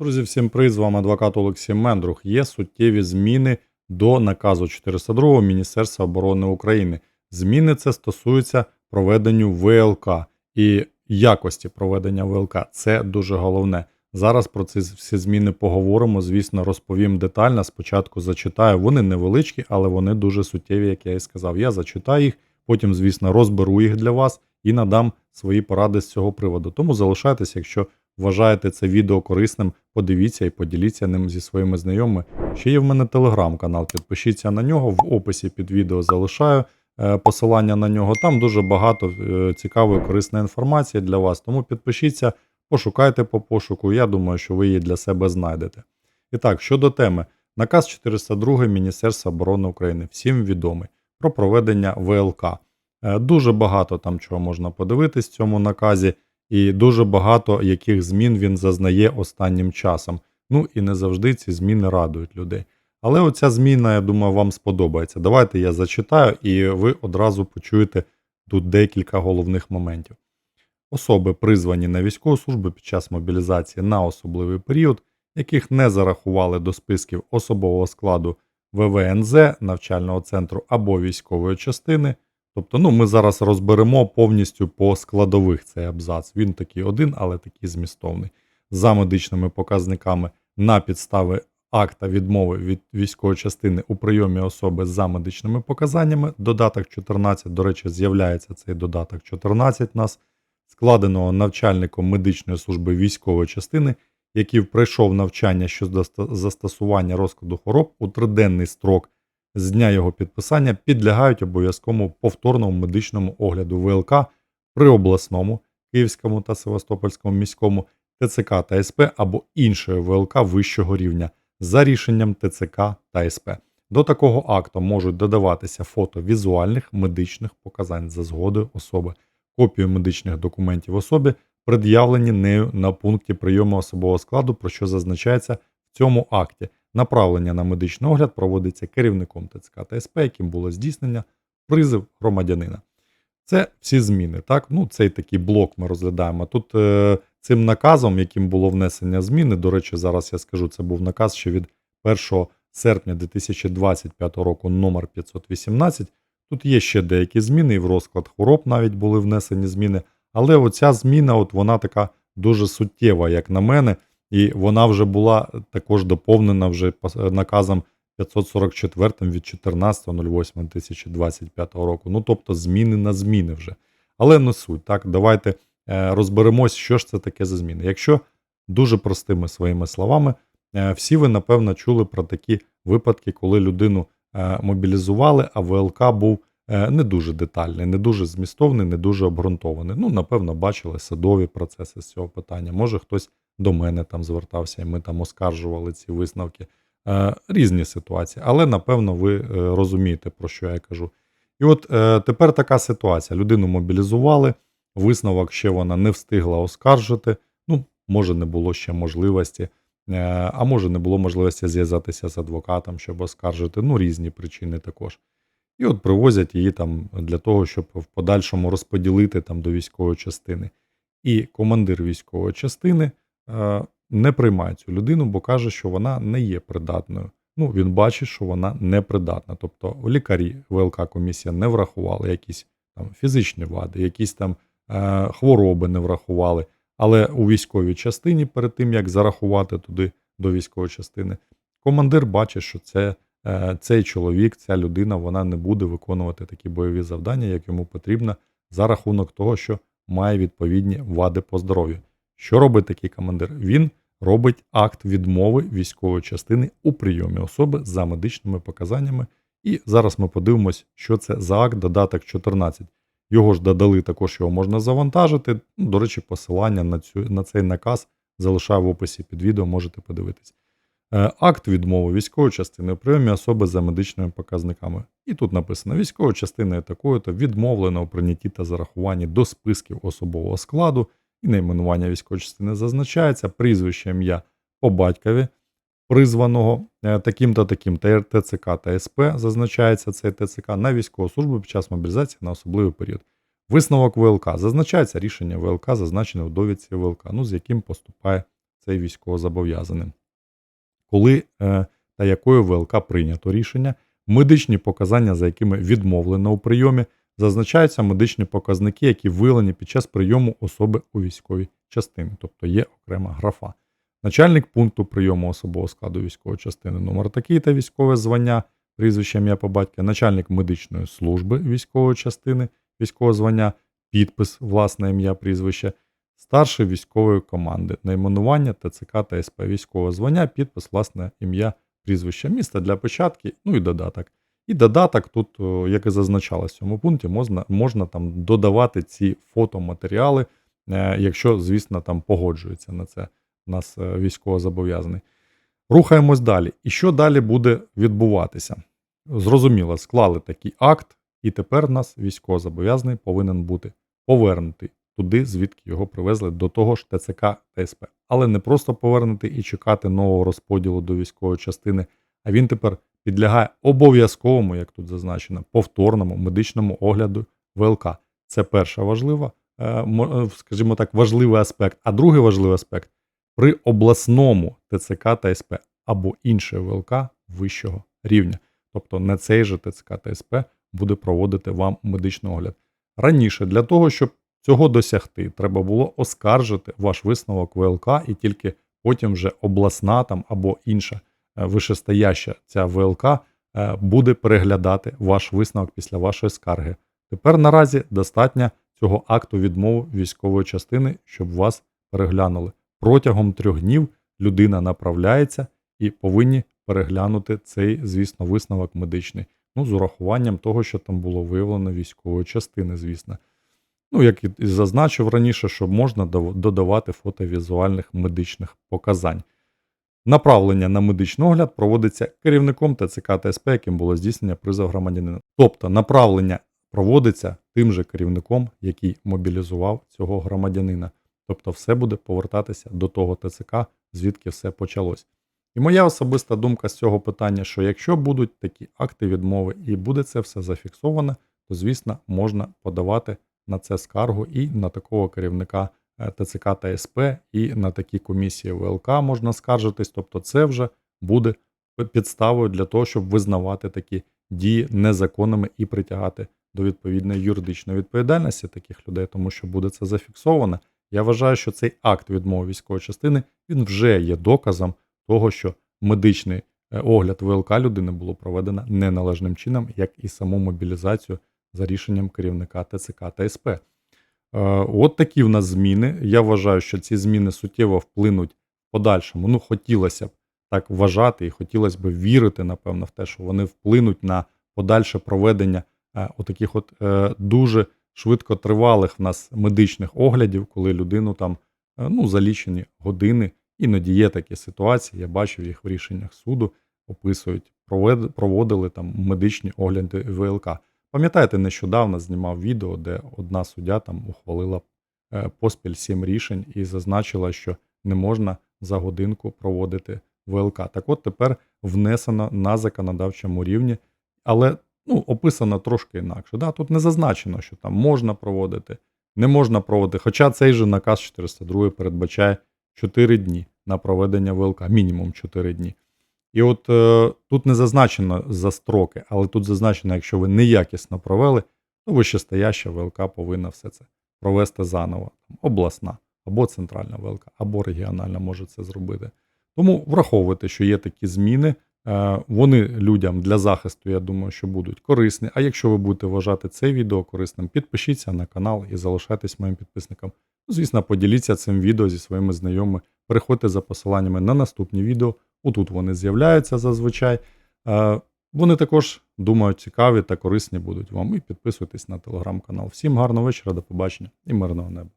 Друзі, всім привіт, з вами адвокат Олексій Мендрух. Є суттєві зміни до наказу 402 Міністерства оборони України. Зміни це стосуються проведенню ВЛК і якості проведення ВЛК. Це дуже головне. Зараз про ці всі зміни поговоримо. Звісно, розповім детально. Спочатку зачитаю. Вони невеличкі, але вони дуже суттєві, як я і сказав. Я зачитаю їх, потім, звісно, розберу їх для вас і надам свої поради з цього приводу. Тому залишайтеся, якщо вважаєте це відео корисним, подивіться і поділіться ним зі своїми знайомими. Ще є в мене телеграм-канал, підпишіться на нього. В описі під відео залишаю е, посилання на нього. Там дуже багато е, цікавої корисної інформації для вас. Тому підпишіться, пошукайте по пошуку. Я думаю, що ви її для себе знайдете. І так, щодо теми, наказ 402 Міністерства оборони України, всім відомий про проведення ВЛК. Е, Дуже багато там чого можна подивитись в цьому наказі, і дуже багато яких змін він зазнає останнім часом. Ну і не завжди ці зміни радують людей. Але оця зміна, я думаю, вам сподобається. Давайте я зачитаю, і ви одразу почуєте тут декілька головних моментів. Особи, призвані на військову службу під час мобілізації на особливий період, яких не зарахували до списків особового складу ВВНЗ, навчального центру або військової частини. Тобто, ну, ми зараз розберемо повністю по складових цей абзац. Він такий один, але такий змістовний. За медичними показниками на підстави акта відмови від військової частини у прийомі особи за медичними показаннями. Додаток 14, до речі, з'являється цей додаток 14 нас, складеного навчальником медичної служби військової частини, який пройшов навчання щодо застосування розкладу хвороб у триденний строк з дня його підписання підлягають обов'язковому повторному медичному огляду ВЛК при обласному, Київському та Севастопольському міському ТЦК та СП або іншої ВЛК вищого рівня за рішенням ТЦК та СП. До такого акту можуть додаватися фото візуальних медичних показань за згодою особи, копію медичних документів особи, пред'явлені нею на пункті прийому особового складу, про що зазначається в цьому акті. Направлення на медичний огляд проводиться керівником ТЦК та СП, яким було здійснення призив громадянина. Це всі зміни. Так? Ну, цей такий блок ми розглядаємо. Тут е, цим наказом, яким було внесення зміни, до речі, зараз я скажу, це був наказ ще від 1 серпня 2025 року номер 518. Тут є ще деякі зміни, і в розклад хвороб навіть були внесені зміни. Але оця зміна, от вона така дуже суттєва, як на мене, і вона вже була також доповнена вже пос- наказом 544 від 14.08.2025 року. Ну тобто зміни на зміни вже. Але не суть. Так, давайте е, розберемось, що ж це таке за зміни. Якщо дуже простими своїми словами, е, всі ви напевно чули про такі випадки, коли людину е, мобілізували, а ВЛК був е, не дуже детальний, не дуже змістовний, не дуже обґрунтований. Ну, напевно, бачили садові процеси з цього питання. Може, хтось до мене там звертався, і ми там оскаржували ці висновки. Е, різні ситуації, але напевно ви е, розумієте, про що я кажу. І от е, тепер така ситуація: людину мобілізували, висновок ще вона не встигла оскаржити. Ну, може, не було ще можливості, е, а може, не було можливості зв'язатися з адвокатом, щоб оскаржити. Ну, різні причини також. І от привозять її там для того, щоб в подальшому розподілити там до військової частини. І командир військової частини е, не приймає цю людину, бо каже, що вона не є придатною. Ну, він бачить, що вона не придатна. Тобто лікарі ВЛК комісія не врахували якісь там фізичні вади, якісь там е, хвороби не врахували. Але у військовій частині, перед тим як зарахувати туди до військової частини, командир бачить, що це, цей чоловік, ця людина, вона не буде виконувати такі бойові завдання, як йому потрібно, за рахунок того, що має відповідні вади по здоров'ю. Що робить такий командир? Він робить акт відмови військової частини у прийомі особи за медичними показаннями. І зараз ми подивимось, що це за акт додаток 14. Його ж додали, також його можна завантажити. До речі, посилання на, цю, на цей наказ залишаю в описі під відео, можете подивитись. Е, Акт відмови військової частини прийомі особи за медичними показниками. І тут написано: військовою частиною такою-то відмовлено у прийнятті та зарахуванні до списків особового складу і найменування військової частини зазначається, прізвище ім'я по батькові призваного е, таким-то таким та ТЦК та СП зазначається цей ТЦК на військову службу під час мобілізації на особливий період. Висновок ВЛК зазначається рішення ВЛК, зазначене у довідці ВЛК, ну з яким поступає цей військовозобов'язаний. Коли е, та якою ВЛК прийнято рішення, медичні показання, за якими відмовлено у прийомі, зазначаються медичні показники, які виявлені під час прийому особи у військовій частині, тобто є окрема графа. Начальник пункту прийому особового складу військової частини, номер такий та військове звання, прізвище ім'я по батька, начальник медичної служби військової частини, військового звання, підпис, власне ім'я, прізвище, старший військової команди, найменування ТЦК та СП, військове звання, підпис, власне ім'я, прізвище, місце для початки, ну і додаток. І додаток тут, як і зазначалось в цьому пункті, можна, можна там додавати ці фотоматеріали, е, якщо, звісно, там погоджується на це нас е, військовозобов'язаний. Рухаємось далі. І що далі буде відбуватися? Зрозуміло, склали такий акт, і тепер нас військовозобов'язаний повинен бути повернутий туди, звідки його привезли до того ж ТЦК та СП. Але не просто повернути і чекати нового розподілу до військової частини, а він тепер підлягає обов'язковому, як тут зазначено, повторному медичному огляду ВЛК. Це перша важлива, е, е, скажімо так, важливий аспект. А другий важливий аспект при обласному ТЦК та СП або інше ВЛК вищого рівня. Тобто не цей же ТЦК та СП буде проводити вам медичний огляд. Раніше для того, щоб цього досягти, треба було оскаржити ваш висновок ВЛК, і тільки потім вже обласна там або інша е, вишестояща ця ВЛК е, буде переглядати ваш висновок після вашої скарги. Тепер наразі достатньо цього акту відмови військової частини, щоб вас переглянули. Протягом трьох днів людина направляється і повинні переглянути цей, звісно, висновок медичний. Ну, з урахуванням того, що там було виявлено військової частини, звісно. Ну, як і зазначив раніше, що можна додавати фото-візуальних медичних показань. Направлення на медичний огляд проводиться керівником ТЦК та СП, яким було здійснення призов громадянина. Тобто направлення проводиться тим же керівником, який мобілізував цього громадянина. Тобто все буде повертатися до того ТЦК, звідки все почалось. І моя особиста думка з цього питання, що якщо будуть такі акти відмови і буде це все зафіксовано, то звісно можна подавати на це скаргу і на такого керівника е, ТЦК та СП, і на такі комісії ВЛК можна скаржитись. Тобто, це вже буде підставою для того, щоб визнавати такі дії незаконними і притягати до відповідної юридичної відповідальності таких людей, тому що буде це зафіксовано. Я вважаю, що цей акт відмови військової частини він вже є доказом того, що медичний е, огляд ВЛК людини було проведено неналежним чином, як і саму мобілізацію за рішенням керівника ТЦК та СП. Е, От такі в нас зміни. Я вважаю, що ці зміни суттєво вплинуть в подальшому. Ну, хотілося б так вважати, і хотілося б вірити, напевно, в те, що вони вплинуть на подальше проведення е, отаких от е, дуже швидкотривалих в нас медичних оглядів, коли людину там ну, за лічені години. Іноді є такі ситуації, я бачив їх в рішеннях суду, описують, проводили там медичні огляди ВЛК. Пам'ятаєте, нещодавно знімав відео, де одна суддя там ухвалила е, поспіль сім рішень і зазначила, що не можна за годинку проводити ВЛК. Так от тепер внесено на законодавчому рівні, але ну, описано трошки інакше. Да? Тут не зазначено, що там можна проводити, не можна проводити. Хоча цей же наказ 402 передбачає 4 дні на проведення ВЛК, мінімум 4 дні. І от е, тут не зазначено за строки, але тут зазначено, якщо ви неякісно провели, то вищестояща ВЛК повинна все це провести заново. Обласна або центральна ВЛК, або регіональна може це зробити. Тому враховуйте, що є такі зміни. Е, Вони людям для захисту, я думаю, що будуть корисні. А якщо ви будете вважати це відео корисним, підпишіться на канал і залишайтесь моїм підписником. Ну, Звісно, поділіться цим відео зі своїми знайомими. Переходьте за посиланнями на наступні відео. Отут вони з'являються зазвичай. Е, Вони також, думаю, цікаві та корисні будуть вам. І підписуйтесь на телеграм-канал. Всім гарного вечора, до побачення і мирного неба.